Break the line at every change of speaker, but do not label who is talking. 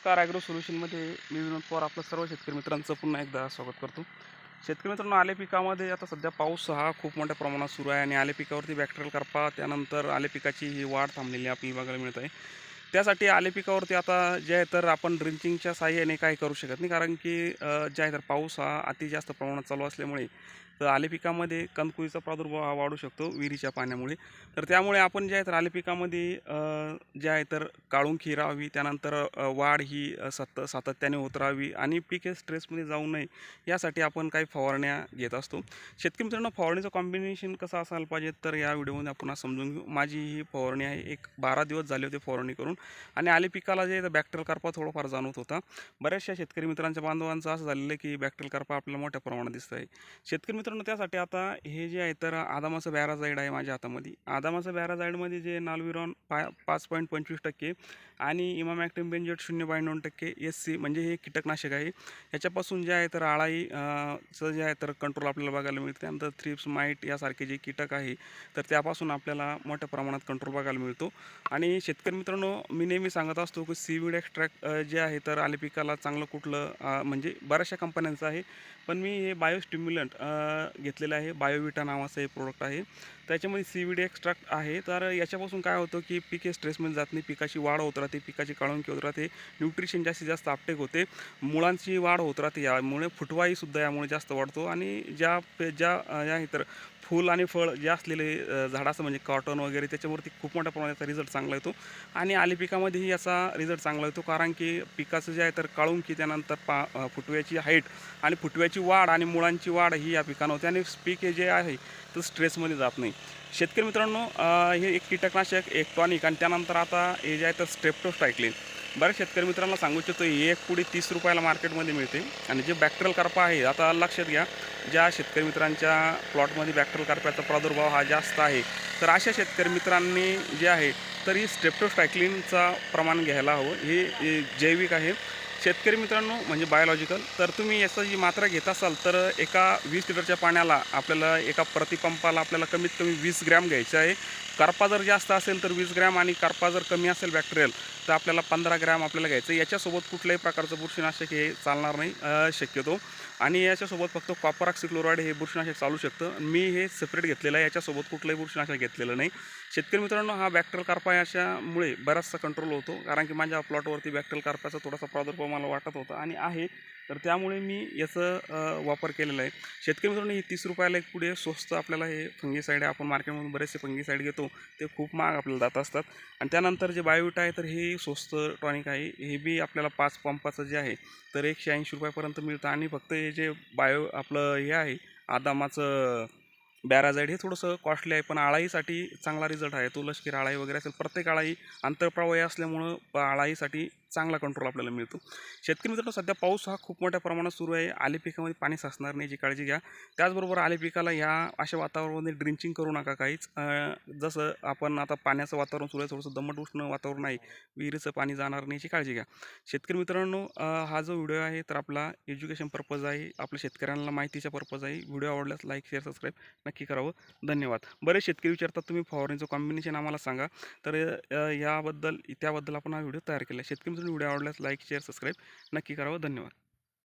नमस्कार ॲग्रो सोल्युशनमध्ये मी विनोद पवार आपलं सर्व शेतकरी मित्रांचं पुन्हा एकदा स्वागत करतो. शेतकरी मित्रांनो आले पिकामध्ये आता सध्या पाऊस हा खूप मोठ्या प्रमाणात सुरू आहे आणि आले पिकावरती बॅक्टेरियल करपा त्यानंतर आले पिकाची ही वाढ थांबलेली आपल्याला बघायला मिळत आहे. त्यासाठी आले पिकावरती आता जे आहे तर आपण ड्रिंचिंगच्या साह्याने काही करू शकत नाही कारण की जे आहे तर पाऊस हा अति जास्त प्रमाणात चालू असल्यामुळे तर आले पिकामध्ये कंदकुळीचा प्रादुर्भाव हा वाढू शकतो विहिरीच्या पाण्यामुळे. तर त्यामुळे आपण जे आहे तर आले पिकामध्ये जे आहे तर काळुंखी राहावी त्यानंतर वाढ ही सत सातत्याने होत राहावी आणि पीक हे स्ट्रेसमध्ये जाऊ नये यासाठी आपण काही फवारण्या घेत असतो. शेतकरी मित्रांनो फवारणीचं कॉम्बिनेशन कसं असायला पाहिजे तर या व्हिडिओमध्ये आपण समजून घेऊ. माझी ही फवारणी आहे एक बारा दिवस झाले होते फवारणी करून आणि आले पिकाला जे बॅक्टेरियल कारपा थोडाफार जाणवत होता. बऱ्याचशा शेतकरी मित्रांच्या बांधवांचं असं झालेलं आहे की बॅक्टेरियल कारपा आपल्याला मोठ्या प्रमाणात दिसत आहे शेतकरी मित्र मित्रांनो त्यासाठी आता हे जे आहे तर आदामाचं बॅराझाईड आहे माझ्या हातामध्ये. आदामाचं बॅराझाईडमध्ये जे नालविरॉन पा पाच पॉईंट पंचवीस टक्के आणि इमामॅक्टिम बेंजेट शून्य पॉईंट दोन टक्के एस सी म्हणजे हे कीटकनाशक आहे. याच्यापासून जे आहे तर आळाईचं जे आहे तर कंट्रोल आपल्याला बघायला मिळते. त्यानंतर थ्रिप्स माईट यासारखे जे कीटक आहे तर त्यापासून आपल्याला मोठ्या प्रमाणात कंट्रोल बघायला मिळतो. आणि शेतकरी मित्रांनो मी नेहमी सांगत असतो की सीवीड एक्स्ट्रॅक्ट जे आहे तर आले पिकाला चांगलं कुठलं म्हणजे बऱ्याचशा कंपन्यांचं आहे. पण मी हे बायोस्टिम्युलंट घेतलेलं आहे. बायोविटा नावाचं हे प्रोडक्ट आहे. त्याच्यामध्ये सी व्ही डी एक्स्ट्रॅक्ट आहे. तर याच्यापासून काय होतं की पीक हे स्ट्रेसमध्ये जात नाही. पिकाची वाढ होत राहते. पिकाची काळुंकी होत राहते. न्यूट्रिशन जास्तीत जास्त अपटेक होते. मुळांची वाढ होत राहते. यामुळे फुटवाईसुद्धा यामुळे जास्त वाढतो. आणि ज्या ज्या या इतर फूल आणि फळ जे असलेले झाडाचं म्हणजे कॉटन वगैरे त्याच्यावरती खूप मोठ्या प्रमाणात रिझल्ट चांगला येतो. आणि आली पिकामध्येही याचा रिझल्ट चांगला येतो कारण की पिकाचं जे आहे तर काळून की त्यानंतर पा फुटव्याची हाईट आणि फुटव्याची वाढ आणि मुळांची वाढ ही या पिकानं होते आणि पीक हे जे आहे तर स्ट्रेसमध्ये जात नाही. शेतकरी मित्रांनो हे एक कीटकनाशक एक टॉनिक आणि त्यानंतर आता हे जे आहे तर स्ट्रेप्टोस्टायक्लिन बऱ्याच शेतकरी मित्रांना सांगू इच्छितो ही एक पुढे तीस रुपयाला मार्केटमध्ये मिळते. आणि जे बॅक्टरल कार्पा आहे आता लक्षात घ्या ज्या शेतकरी मित्रांच्या प्लॉटमध्ये बॅक्टरल कार्पाचा प्रादुर्भाव हा जास्त आहे तर अशा शेतकरी मित्रांनी जे आहे तरी ही प्रमाण घ्यायला हवं. हे जैविक आहे. शेतकरी मित्रांनो म्हणजे बायोलॉजिकल तर तुम्ही याचं जी मात्रा घेत असाल तर एका वीस लिटरच्या पाण्याला आपल्याला एका प्रतिपंपाला आपल्याला कमीत कमी वीस ग्रॅम घ्यायचं आहे. करपा जर जास्त असेल तर वीस ग्रॅम आणि करपा जर कमी असेल बॅक्टेरियल तर आपल्याला पंधरा ग्रॅम आपल्याला घ्यायचं याच्यासोबत कुठल्याही प्रकारचं बुरशीनाशक हे चालणार नाही शक्यतो. आणि याच्यासोबत फक्त कॉपर ऑक्सिक्लोराईड हे बुरशीनाशक चालू शकतं. मी हे सेपरेट घेतलेलं आहे. याच्यासोबत कुठलंही बुरशीनाशक घेतलेलं नाही. शेतकरी मित्रांनो हा बॅक्टेरियल कार्पा याच्यामुळे बराचसा कंट्रोल होतो. कारण की माझ्या प्लॉटवरती बॅक्टेरियल कार्पाचा थोडासा प्रादुर्भाव मला वाटत होता आणि आहे. तर त्यामुळे मी याचं वापर केलेला आहे. शेतकरी मित्रांनो ही तीस रुपयाला एक पुढे स्वस्त आपल्याला हे फंगीसाईड आहे आपण मार्केटमधून बरेचसे फंगीसाईड घेतो. ते खूप महाग आपल्याला जात असतात. आणि त्यानंतर जे बायोविटा आहे तर हे स्वस्त टॉनिक आहे. हे बी आपल्याला पाच पंपाचं जे आहे तर एकशे ऐंशी रुपयापर्यंत मिळतं. आणि फक्त हे जे बायो आपलं हे आहे आदामाचं बॅराझाईड हे थोडंसं कॉस्टली आहे पण आळाईसाठी चांगला रिझल्ट आहे. तो लष्कर आळाई वगैरे असेल प्रत्येक आळाई आंतरप्रवाही असल्यामुळं आळाईसाठी चांगला कंट्रोल आपल्याला मिळतो. शेतकरी मित्रांनो सध्या पाऊस हा खूप मोठ्या प्रमाणात सुरू आहे. आले पिकामध्ये पाणी साचणार नाही याची काळजी घ्या. त्याचबरोबर आले पिकाला ह्या अशा वातावरणामध्ये ड्रिंचिंग करू नका काहीच. जसं आपण आता पाण्याचं वातावरण सुरू आहे थोडंसं दमट उष्ण वातावरण आहे विहिरीचं पाणी जाणार नाही याची काळजी घ्या. शेतकरी मित्रांनो हा जो व्हिडिओ आहे तर आपला एज्युकेशन पर्पज आहे आपल्या शेतकऱ्यांना माहितीचा पर्पज आहे. व्हिडिओ आवडल्यास लाईक शेअर सबस्क्राईब नक्की करावं. धन्यवाद. बरेच शेतकरी विचारतात तुम्ही फवारणीचं कॉम्बिनेशन आम्हाला सांगा. तर याबद्दल त्याबद्दल आपण हा व्हिडिओ तयार केला. शेतकरी मित्रांनो व्हिडिओ आवडल्यास लाईक शेअर सबस्क्राईब नक्की करावं. धन्यवाद.